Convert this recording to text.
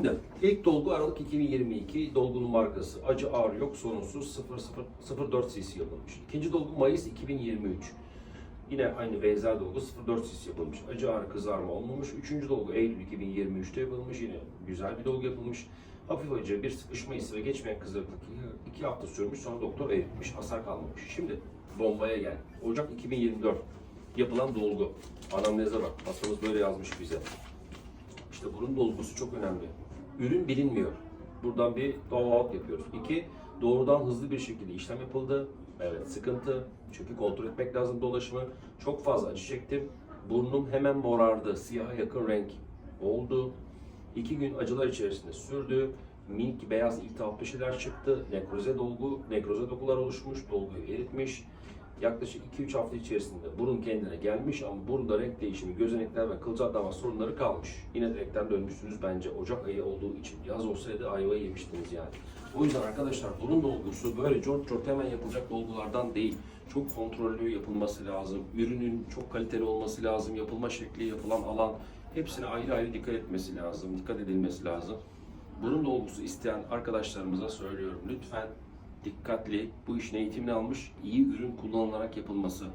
Şimdi ilk dolgu Aralık 2022. Dolgunun markası acı ağrı yok sorunsuz 004 cc yapılmış. İkinci dolgu Mayıs 2023. Yine aynı benzer dolgu 04 cc yapılmış. Acı ağrı kızarma olmamış. Üçüncü dolgu Eylül 2023'te yapılmış. Yine güzel bir dolgu yapılmış. Hafif acı, bir sıkışma hissi ve geçmeyen kızarıklık iki- hafta sürmüş. Sonra doktor eritmiş, hasar kalmamış. Şimdi bombaya gel. Ocak 2024 yapılan dolgu. Anamneze bak. Hastamız böyle yazmış bize. İşte burun dolgusu çok önemli. Ürün bilinmiyor. Buradan bir doğal yapıyoruz. İki, doğrudan hızlı bir şekilde işlem yapıldı. Evet, sıkıntı. Çünkü kontrol etmek lazım dolaşımı. Çok fazla acı çektim. Burnum hemen morardı. Siyaha yakın renk oldu. İki gün acılar içerisinde sürdü. Minik beyaz iltihaplı şeyler çıktı. Nekroze dolgu, nekroze dokular oluşmuş. Dolguyu eritmiş. Yaklaşık 2-3 hafta içerisinde burun kendine gelmiş ama burunda renk değişimi, gözenekler ve kılcal damar sorunları kalmış. Yine renkten dönmüşsünüz bence Ocak ayı olduğu için. Yaz olsaydı ayvayı yemiştiniz yani. O yüzden arkadaşlar burun dolgusu böyle cort cort hemen yapılacak dolgulardan değil. Çok kontrollü yapılması lazım. Ürünün çok kaliteli olması lazım. Yapılma şekli, yapılan alan hepsine ayrı ayrı dikkat etmesi lazım. Dikkat edilmesi lazım. Burun dolgusu isteyen arkadaşlarımıza söylüyorum. Lütfen dikkatli, bu işin eğitimini almış, iyi ürün kullanılarak yapılması